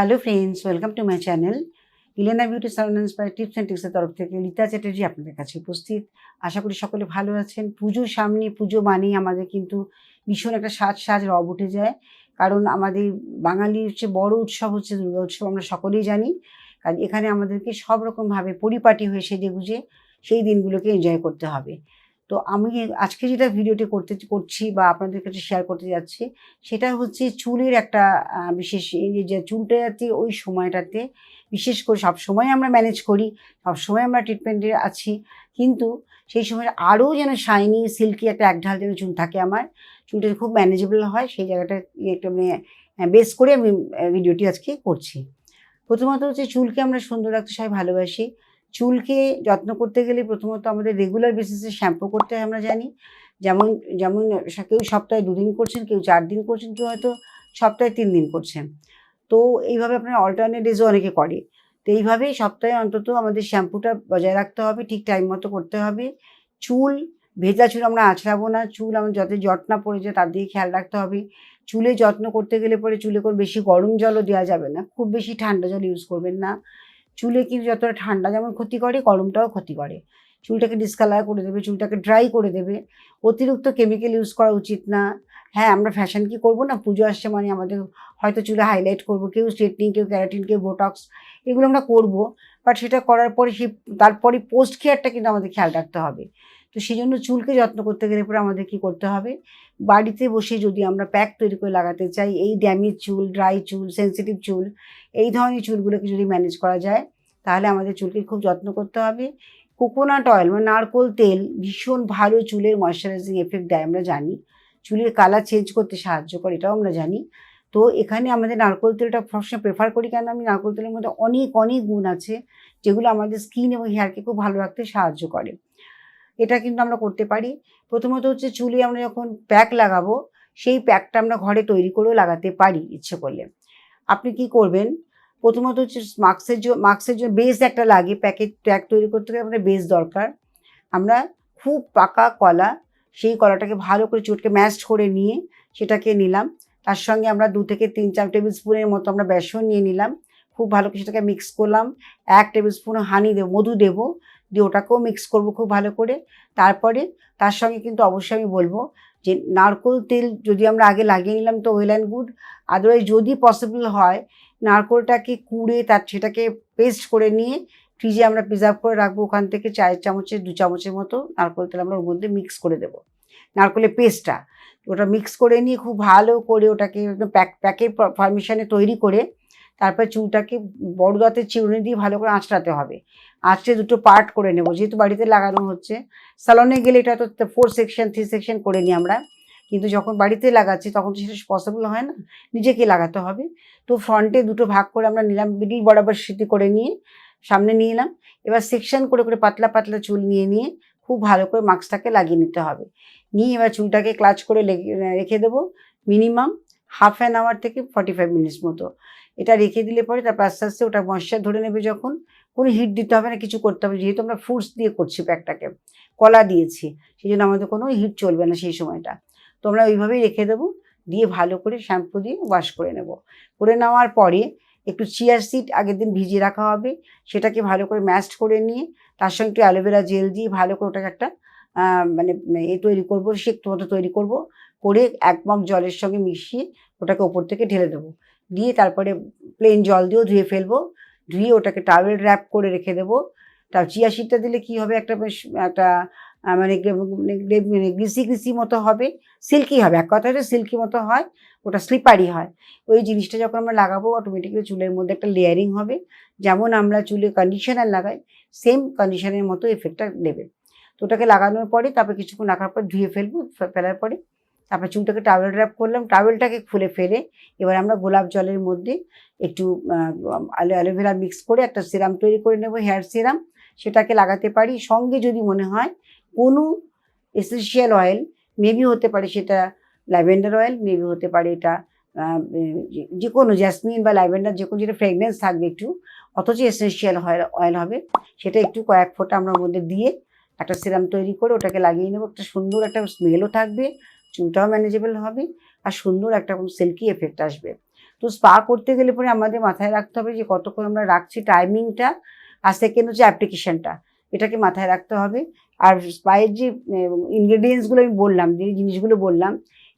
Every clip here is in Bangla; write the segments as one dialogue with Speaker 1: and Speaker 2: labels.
Speaker 1: Hello friends welcome to my channel Elena beauty salon inspire tips and টিক্সের তরফ থেকে রীতা চ্যাটার্জি আপনাদের কাছে উপস্থিত। আশা করি সকলে ভালো আছেন। পুজোর সামনে, পুজো মানেই আমাদের কিন্তু ভীষণ একটা সাজ সাজ রব উঠে যায়। কারণ আমাদের বাঙালির হচ্ছে বড় উৎসব হচ্ছে দুর্গা উৎসব, আমরা সকলেই জানি। কারণ এখানে আমাদেরকে সব রকমভাবে পরিপাটি হয়ে সেজে গুজে সেই দিনগুলোকে এনজয় করতে হবে। তো আমি আজকে যেটা ভিডিওটি করতে করছি বা আপনাদের কাছে শেয়ার করতে যাচ্ছি, সেটা হচ্ছে চুলের একটা বিশেষ যে চুলটা যাতে ওই সময়টাতে বিশেষ করে সব সময় আমরা ম্যানেজ করি, সব সময় আমরা ট্রিটমেন্টে আছি। কিন্তু সেই সময় আরও যেন শাইনি সিল্কি একটা একঢাল যেন চুল থাকে আমার, চুলটা খুব ম্যানেজেবল হয়, সেই জায়গাটা একটু মানে বেস করে আমি ভিডিওটি আজকে করছি। প্রথমত হচ্ছে চুলকে আমরা সুন্দর রাখতে সবাই ভালোবাসি। চুলকে যত্ন করতে গেলে প্রথমত আমাদের রেগুলার বেসিসে শ্যাম্পু করতে হয় আমরা জানি। যেমন যেমন কেউ সপ্তাহে দুদিন করছেন, কেউ চার দিন করছেন, কেউ হয়তো সপ্তাহে তিন দিন করছেন। তো এইভাবে আপনার অল্টারনেট ডেজও অনেকে করে। তো এইভাবেই সপ্তাহে অন্তত আমাদের শ্যাম্পুটা বজায় রাখতে হবে, ঠিক টাইম মতো করতে হবে। চুল, ভেজা চুল আমরা আঁচড়াবো না। চুল আমার যাতে জট না পড়ে যায়, তার দিকে খেয়াল রাখতে হবে। চুলে যত্ন করতে গেলে পরে চুলে করে বেশি গরম জলও দেওয়া যাবে না। খুব বেশি ঠান্ডা জল ইউজ করবেন না। চুলে কিন্তু যতটা ঠান্ডা যেমন ক্ষতি করে, গরমটাও ক্ষতি করে। চুলটাকে ডিসকালার করে দেবে, চুলটাকে ড্রাই করে দেবে। অতিরিক্ত কেমিক্যাল ইউজ করা উচিত না। হ্যাঁ আমরা ফ্যাশন কি করব না? পুজো আসছে মানে আমাদের হয়তো চুলে হাইলাইট করব, কেউ স্ট্রেটনিং কেউ ক্যারাটিন কেউ বোটক্স এগুলো আমরা করব। বাট সেটা করার পরে সেই, তারপরে পোস্ট কেয়ারটা কিন্তু আমাদের খেয়াল রাখতে হবে। তো সেই জন্য চুলকে যত্ন করতে গেলে পরে আমাদের কি করতে হবে? বাড়িতে বসে যদি আমরা প্যাক তৈরি করে লাগাতে চাই, এই ড্যামেজ চুল ড্রাই চুল সেন্সিটিভ চুল, এই ধরনের চুলগুলোকে যদি ম্যানেজ করা যায়, তাহলে আমাদের চুলকে খুব যত্ন করতে হবে। কোকোনাট অয়েল মানে নারকোল তেল ভীষণ ভালো চুলের ময়শ্চারাইজিং এফেক্ট দেয়, আমরা জানি। চুলের কালার চেঞ্জ করতে সাহায্য করে, এটাও আমরা জানি। তো এখানে আমাদের নারকোল তেলটা সবসময় প্রেফার করি কেন আমি নারকোল তেলের মধ্যে অনেক অনেক গুণ আছে, যেগুলো আমাদের স্কিন এবং হেয়ারকে খুব ভালো রাখতে সাহায্য করে। এটা কিন্তু আমরা করতে পারি। প্রথমত হচ্ছে চুলে আমরা যখন প্যাক লাগাবো, সেই প্যাকটা আমরা ঘরে তৈরি করেও লাগাতে পারি ইচ্ছে করলে। আপনি কি করবেন? প্রথমত হচ্ছে মাস্কের জন্য মাস্কের জন্য বেস একটা লাগে প্যাকেট, প্যাক তৈরি করতে গেলে আমাদের বেস দরকার। আমরা খুব পাকা কলা, সেই কলাটাকে ভালো করে চুটকে ম্যাশ করে নিয়ে সেটাকে নিলাম। তার সঙ্গে আমরা দু থেকে তিন, চার টেবিল স্পুনের মতো আমরা বেসন নিয়ে নিলাম। খুব ভালো করে সেটাকে মিক্স করলাম। এক টেবিল স্পুন হানি দেবো, মধু দেবো। দিয়ে ওটাকেও মিক্স করব খুব ভালো করে। তারপরে তার সঙ্গে কিন্তু অবশ্যই আমি বলব যে নারকোল তেল যদি আমরা আগে লাগিয়ে নিলাম তো ওয়েল অ্যান্ড গুড আদারওয়াইজ যদি পসিবল হয়, নারকোলটাকে কুড়ে তার সেটাকে পেস্ট করে নিয়ে ফ্রিজে আমরা প্রিজার্ভ করে রাখব। ওখান থেকে চায়ের চামচের দু চামচের মতো নারকোল তেল আমরা ওর মধ্যে মিক্স করে দেবো। নারকোলের পেস্টটা ওটা মিক্স করে নিয়ে খুব ভালো করে ওটাকে একদম প্যাক প্যাকের ফরমেশনে তৈরি করে তারপর চুলটাকে বড় দাঁতের চিরুনি দিয়ে ভালো করে আঁচড়াতে হবে। আঁচড়ে দুটো পার্ট করে নেব। যেহেতু বাড়িতে লাগানো হচ্ছে স্যালনে গেলে এটা তো ফোর সেকশন থ্রি সেকশন করে নিই আমরা। কিন্তু যখন বাড়িতে লাগাচ্ছি, তখন তো সেটা পসিবল হয় না, নিজেকে লাগাতে হবে। তো ফ্রন্টে দুটো ভাগ করে আমরা নিলাম মিডিল বরাবর স্মৃতি করে নিয়ে সামনে নিয়ে এলাম। এবার সেকশন করে করে পাতলা পাতলা চুল নিয়ে নিয়ে খুব ভালো করে মাস্কটাকে লাগিয়ে নিতে হবে। নিয়ে এবার চুলটাকে ক্লাচ করে রেখে দেবো মিনিমাম হাফ অ্যান আওয়ার থেকে ফর্টি ফাইভ মিনিটস মতো। এটা রেখে দিলে পরে তারপর আস্তে আস্তে ওটা ময়শ্চার ধরে নেবে যখন। কোনো হিট দিতে হবে না, কিছু করতে হবে। যেহেতু আমরা ফ্রুটস দিয়ে করছি প্যাকটাকে কলা দিয়েছি সেই জন্য আমাদের কোনো হিট চলবে না সেই সময়টা। তো আমরা ওইভাবেই রেখে দেবো, দিয়ে ভালো করে শ্যাম্পু দিয়ে ওয়াশ করে নেব। করে নেওয়ার পরে একটু চিয়ার সিড আগের দিন ভিজিয়ে রাখা হবে, সেটাকে ভালো করে ম্যাশড করে নিয়ে, তার সঙ্গে একটু অ্যালোভেরা জেল দিয়ে ভালো করে ওটাকে একটা মানে এ তৈরি করব শেক মতো তৈরি করব, করে এক মগ জলের সঙ্গে মিশিয়ে ওটাকে ওপর থেকে ঢেলে দেবো। দিয়ে তারপরে প্লেন জল দিয়েও ধুয়ে ফেলব ধুয়ে ওটাকে টাওয়েল র্যাপ করে রেখে দেবো। তার চিয়া সিডটা দিলে কি হবে? একটা বেশ, একটা মানে মানে গ্রে- মানে গ্রিসি গ্রিসি মতো হবে। সিল্কি হবে। এক কথা হচ্ছে সিল্কি মতো হয়, ওটা স্লিপারি হয়। ওই জিনিসটা যখন আমরা লাগাবো অটোমেটিক্যালি চুলের মধ্যে একটা লেয়ারিং হবে। যেমন আমরা চুলে কন্ডিশনার লাগাই সেম কন্ডিশনের মতো এফেক্টটা নেবে। তো ওটাকে লাগানোর পরে, তারপর কিছুক্ষণ রাখার পর ধুয়ে ফেলব, ফেলার পরে তারপর চুলটাকে টাওয়েল র্যাপ করলাম টাওয়েলটাকে খুলে ফেলে এবার আমরা গোলাপ জলের মধ্যে একটু আলো অ্যালোভেরা মিক্স করে একটা সিরাম তৈরি করে নেব হেয়ার সিরাম সেটাকে লাগাতে পারি। সঙ্গে যদি মনে হয় কোনো এসেন্সিয়াল অয়েল মেবি হতে পারে সেটা ল্যাভেন্ডার অয়েল মেবি হতে পারে এটা যে- কোনো জ্যাসমিন বা ল্যাভেন্ডার যে কোনো যেটা ফ্রেগনেন্স থাকবে একটু, অথচ এসেন্সিয়াল অয়েল হবে। সেটা একটু কয়েক ফোঁটা আমরা মধ্যে দিয়ে একটা সিরাম তৈরি করে ওটাকে লাগিয়ে নেব। একটা সুন্দর একটা স্মেলও থাকবে। চুলটাও ম্যানেজেবল হবে আর সুন্দর একটা কোনো সিল্কি এফেক্ট আসবে। তো স্পা করতে গেলে পরে আমাদের মাথায় রাখতে হবে যে কতক্ষণ আমরা রাখছি টাইমিংটা আর সেকেন্ড হচ্ছে অ্যাপ্লিকেশনটা এটাকে মাথায় রাখতে হবে। আর স্পায়ের যে ইনগ্রেডিয়েন্টসগুলো আমি বললাম, যে জিনিসগুলো বললাম,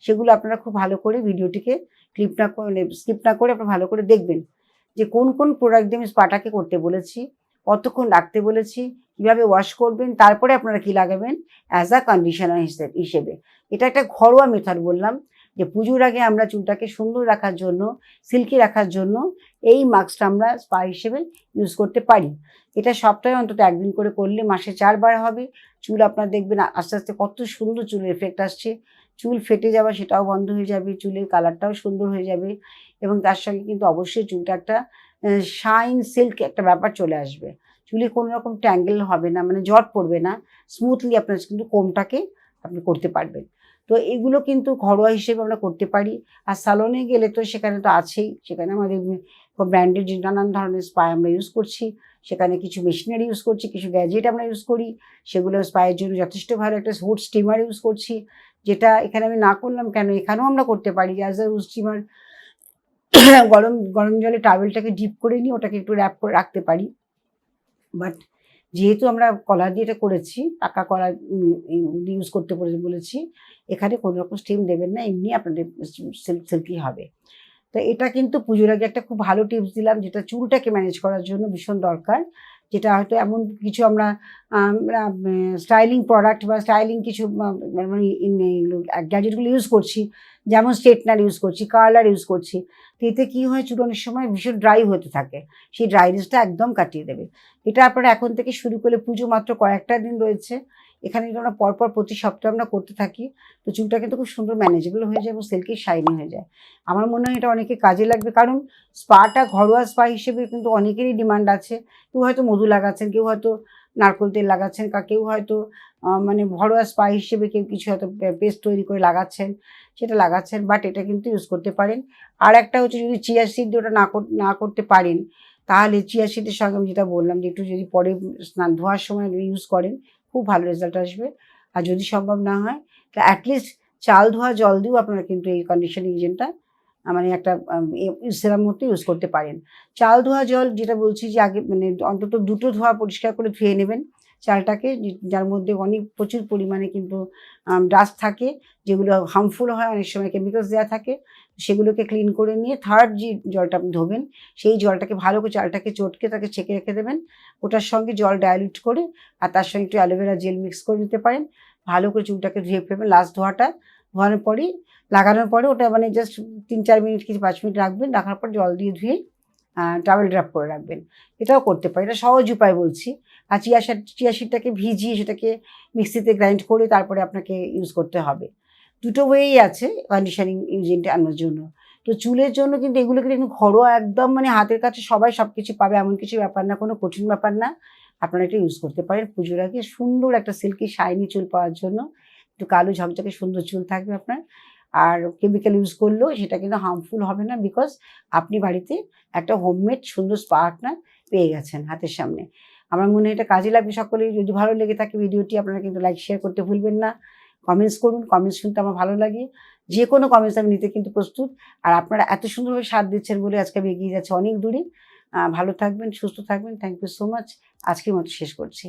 Speaker 1: সেগুলো আপনারা খুব ভালো করে ভিডিওটিকে ক্লিপ না করে স্কিপ না করে আপনারা ভালো করে দেখবেন যে কোন কোন প্রোডাক্ট দিয়ে আমি স্পাটাকে করতে বলেছি, কতক্ষণ রাখতে বলেছি কীভাবে ওয়াশ করবেন, তারপরে আপনারা কি লাগাবেন? অ্যাজ আ কন্ডিশনার হিসেবে এটা একটা ঘরোয়া মেথড বললাম, যে পুজোর আগে আমরা চুলটাকে সুন্দর রাখার জন্য সিল্কি রাখার জন্য এই মাস্কটা আমরা স্পা হিসেবে ইউজ করতে পারি। এটা সপ্তাহে অন্তত একদিন করে করলে মাসে চারবার হবে। চুল আপনার দেখবেন আস্তে আস্তে কত সুন্দর চুলের এফেক্ট আসছে। চুল ফেটে যাওয়া সেটাও বন্ধ হয়ে যাবে, চুলের কালারটাও সুন্দর হয়ে যাবে এবং তার সঙ্গে কিন্তু অবশ্যই চুলটা একটা শাইন সিল্ক একটা ব্যাপার চলে আসবে। চুলে কোনো রকম ট্যাঙ্গেল হবে না মানে জট পড়বে না স্মুথলি আপনার কিন্তু কোমটাকে আপনি করতে পারবেন। তো এগুলো কিন্তু ঘরোয়া হিসেবে আমরা করতে পারি। আর সালনে গেলে তো সেখানে তো আছেই। সেখানে আমাদের ব্র্যান্ডেড নানান ধরনের স্পাই আমরা ইউজ করছি, সেখানে কিছু মেশিনারি ইউজ করছি, কিছু গ্যাজেট আমরা ইউজ করি, সেগুলো স্পায়ের জন্য যথেষ্ট ভালো একটা হুড স্টিমার ইউজ করছি, যেটা এখানে আমি না করলাম কেন? এখানেও আমরা করতে পারি। অ্যাজ আ হুড স্টিমার গরম গরম জলে টাওয়েলটাকে ডিপ করে নিয়ে ওটাকে একটু র্যাপ করে রাখতে পারি। বাট যেহেতু আমরা কলার দিয়ে এটা করেছি, পাকা কলা ইউজ করতে বলেছি, এখানে কোনো রকম স্টিম দেবেন না, এমনি আপনাদের সিল্ক হবে। তো এটা কিন্তু পুজোর আগে একটা খুব ভালো টিপস দিলাম, যেটা চুলটাকে ম্যানেজ করার জন্য ভীষণ দরকার। যেটা হয়তো এমন কিছু আমরা স্টাইলিং প্রোডাক্ট বা স্টাইলিং কিছু মানে গ্যাজেটগুলো ইউজ করছি, যেমন স্ট্রেটনার ইউজ করছি কার্লার ইউজ করছি, তো এতে কী হয় অনেক সময় ভীষণ ড্রাই হতে থাকে, সেই ড্রাইনেসটা একদম কাটিয়ে দেবে। এটা আপনারা এখন থেকে শুরু করলে পুজো মাত্র কয়েকটা দিন রয়েছে এখানে যদি আমরা পরপর প্রতি সপ্তাহে আমরা করতে থাকি। তো চুলটা কিন্তু খুব সুন্দর ম্যানেজেবল হয়ে যায় এবং সিল্কি শাইনি হয়ে যায়। আমার মনে হয় এটা অনেকে কাজে লাগবে। কারণ স্পাটা ঘরোয়া স্পা হিসেবে কিন্তু অনেকেরই ডিমান্ড আছে। কেউ হয়তো মধু লাগাচ্ছেন, কেউ হয়তো নারকোল তেল লাগাচ্ছেন, কা কেউ হয়তো মানে ঘরোয়া স্পা হিসেবে কেউ কিছু হয়তো পেস্ট তৈরি করে লাগাচ্ছেন, সেটা লাগাচ্ছেন বাট এটা কিন্তু ইউজ করতে পারেন। আর একটা হচ্ছে যদি চিয়া সিড ওটা না না করতে পারেন, তাহলে চিয়া সিডের সঙ্গে আমি যেটা বললাম যে একটু যদি পরে স্নান, ধোয়ার সময় ইউজ করেন খুব ভালো রেজাল্ট আসবে। আর যদি সম্ভব না হয় তাহলে অ্যাটলিস্ট চাল ধোয়া, জল দিয়েও আপনারা কিন্তু এই কন্ডিশনিং এজেন্টটা মানে একটা সেরাম মতো ইউজ করতে পারেন। চাল ধোয়া, জল যেটা বলছি যে আগে মানে অন্তত দুটো ধোয়া পরিষ্কার করে ধুয়ে নেবেন চালটাকে যার মধ্যে অনেক প্রচুর পরিমাণে কিন্তু ডাস্ট থাকে, যেগুলো হার্মফুল হয়, অনেক সময় কেমিক্যালস দেওয়া থাকে। সেগুলোকে ক্লিন করে নিয়ে থার্ড যে জলটা আপনি ধোবেন, সেই জলটাকে ভালো করে চালটাকে চটকে তাকে ছেঁকে রেখে দেবেন। ওটার সঙ্গে জল ডাইলিউট করে আর তার সঙ্গে একটু অ্যালোভেরা জেল মিক্স করে নিতে পারেন। ভালো করে চুলটাকে ধুয়ে ফেলবেন। লাস্ট ধোয়াটা ধোয়ানোর পরেই, লাগানোর পরে ওটা মানে জাস্ট তিন চার মিনিট কিছু পাঁচ মিনিট রাখবেন। রাখার পর জল দিয়ে ধুয়ে টাওয়েল ড্রাপ করে রাখবেন। এটাও করতে পারি এটা সহজ উপায় বলছি। আর চিয়া চিয়া সিডটাকে ভিজিয়ে সেটাকে মিক্সিতে গ্রাইন্ড করে তারপরে আপনাকে ইউজ করতে হবে। দুটো ওয়েই আছে কন্ডিশনিং ইউজেন্টে আনার জন্য। তো চুলের জন্য কিন্তু এগুলো কিন্তু ঘরোয়া একদম মানে হাতের কাছে সবাই সব কিছু পাবে, এমন কিছু ব্যাপার না, কোনো কঠিন ব্যাপার না। আপনারা এটা ইউজ করতে পারেন। পুজোর আগে সুন্দর একটা সিল্কি শাইনি চুল পাওয়ার জন্য। একটু কালো ঝকঝকে সুন্দর চুল থাকবে আপনার। আর কেমিক্যাল ইউজ করলেও সেটা কিন্তু হার্মফুল হবে না বিকজ আপনি বাড়িতে একটা হোমমেড সুন্দর স্পা আপনার পেয়ে গেছেন হাতের সামনে। আমার মনে হয় এটা কাজে লাগবে সকলেই যদি ভালো লেগে থাকে ভিডিওটি, আপনারা কিন্তু লাইক শেয়ার করতে ভুলবেন না। কমেন্টস করুন কমেন্টস শুনতে আমার ভালো লাগে। যে কোনো কমেন্টস আমি নিতে কিন্তু প্রস্তুত। আর আপনারা এত সুন্দরভাবে সাথ দিচ্ছেন বলে আজকে আমি এগিয়ে যাচ্ছি অনেক দূরে। ভালো থাকবেন, সুস্থ থাকবেন। থ্যাংক ইউ সো মাচ আজকের মতো শেষ করছি।